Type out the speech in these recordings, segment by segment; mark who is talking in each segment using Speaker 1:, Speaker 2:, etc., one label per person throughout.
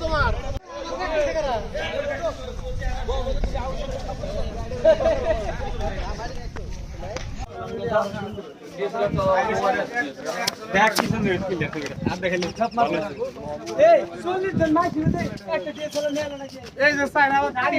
Speaker 1: তোমার
Speaker 2: দেখ কি সুন্দর স্কিল দেখো আর দেখে লিখছাপ মার এই 40 জন মাইক নিতে একটা দিয়ে চলে নিয়ে নাকি এই যে সাইন আবার গাড়ি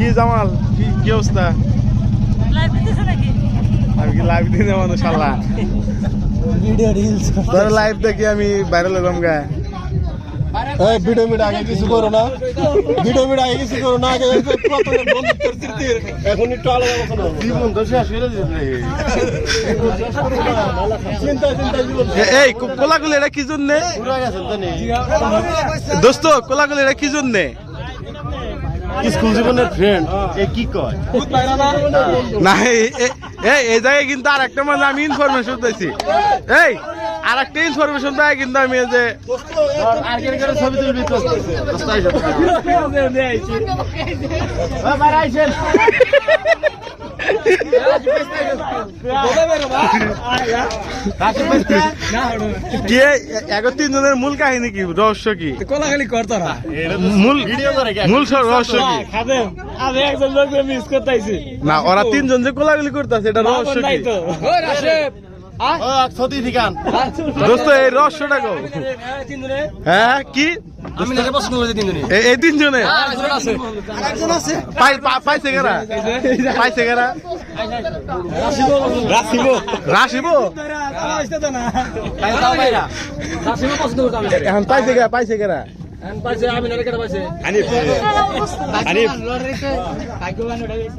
Speaker 3: কি জামাল? কি কি অবস্থা? আমি কি লাইভ দিতে মানুষ শালা?
Speaker 2: ভিডিও রিলস তোর
Speaker 3: লাইভ দেখি আমি ভাইরাল হলাম গা।
Speaker 1: এই ভিডিও মিডিয়া আগে কিছু করো না। ভিডিও আগে কিছু করো না আগে প্রথমে বন্ধুত্বের স্মৃতির এখন একটু আলাদা কথা কি বন্ধু শেষ করে দিলে চিন্তা চিন্তা জীবন এই
Speaker 3: কোলাগুলি এটা কি জন্যে? দোস্ত কোলাগুলি এটা কি জন্যে?
Speaker 1: স্কুল জীবনের ফ্রেন্ড এ কি কয়?
Speaker 3: না এই- এই- এই এই জায়গায় কিন্তু আর একটা মানে আমি ইনফরমেশন দিয়েছি এই আর একটা ইনফরমেশন পাই কিন্তু আমি যে
Speaker 1: আর্গের ছবি তুলবি তো।
Speaker 2: কি?
Speaker 3: মূল কাহিনী কি? রহস্য কি?
Speaker 2: কোলাখালি
Speaker 1: মূল ভিডিও মূল রহস্য
Speaker 3: কি?
Speaker 2: খাবে আমি একজন লোক মিস করতেছি না ওরা
Speaker 3: তিনজন যে কোলাগুলি করতেছে এটা রহস্য কি?
Speaker 1: ঠিকান
Speaker 2: দোস্ত
Speaker 3: এই রহস্যটা
Speaker 4: তিনজনে।
Speaker 3: হ্যাঁ কি? আমি নাকি
Speaker 4: পছন্দ করেছি তিনজনে
Speaker 3: এই তিনজনে?
Speaker 4: একজন আছে। আরেকজন আছে?
Speaker 3: পাই- পাইছে কেরা? পাইছে কেরা?
Speaker 4: এখন
Speaker 3: পাইছে কেরা পাইছে কেরা?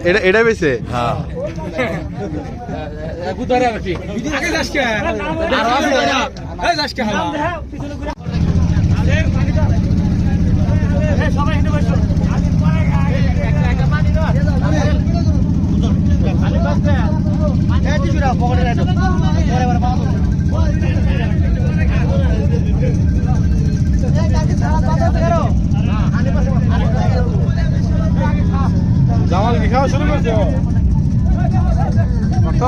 Speaker 3: এটা এটা বেছে
Speaker 4: গুতারে আর কি
Speaker 2: আগে যাস কে আর আছে এই যাস কে হালা
Speaker 3: জামাল কি খাওয়া শুরু করছে কত